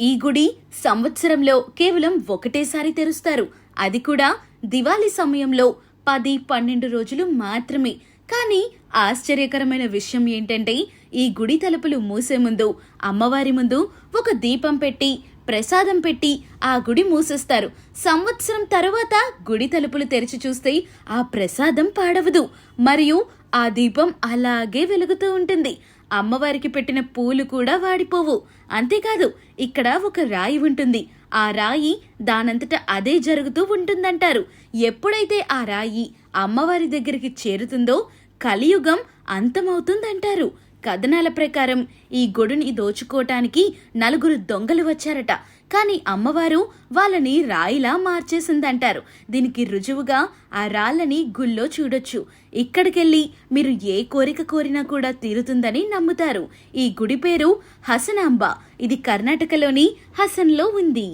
ఈ గుడి సంవత్సరంలో కేవలం ఒకటేసారి తెరుస్తారు. అది కూడా దివాళీ సమయంలో పది పన్నెండు రోజులు మాత్రమే. కానీ ఆశ్చర్యకరమైన విషయం ఏంటంటే ఈ గుడి తలుపులు మూసే ముందు అమ్మవారి ముందు ఒక దీపం పెట్టి ప్రసాదం పెట్టి ఆ గుడి మూసేస్తారు. సంవత్సరం తరువాత గుడి తలుపులు తెరిచి చూస్తే ఆ ప్రసాదం పాడవదు. మరియు ఆ దీపం అలాగే వెలుగుతూ ఉంటుంది. అమ్మవారికి పెట్టిన పూలు కూడా వాడిపోవు. అంతేకాదు ఇక్కడ ఒక రాయి ఉంటుంది. ఆ రాయి దానంతట అదే జరుగుతూ ఉంటుందంటారు. ఎప్పుడైతే ఆ రాయి అమ్మవారి దగ్గరికి చేరుతుందో కలియుగం అంతమవుతుందంటారు. కథనాల ప్రకారం ఈ గుడిని దోచుకోవటానికి నలుగురు దొంగలు వచ్చారట. కానీ అమ్మవారు వాళ్ళని రాయిలా మార్చేసిందంటారు. దీనికి రుజువుగా ఆ రాళ్ళని గుళ్ళో చూడొచ్చు. ఇక్కడికెళ్ళి మీరు ఏ కోరిక కోరినా కూడా తీరుతుందని నమ్ముతారు. ఈ గుడి పేరు హసనాంబ. ఇది కర్ణాటకలోని హసన్లో ఉంది.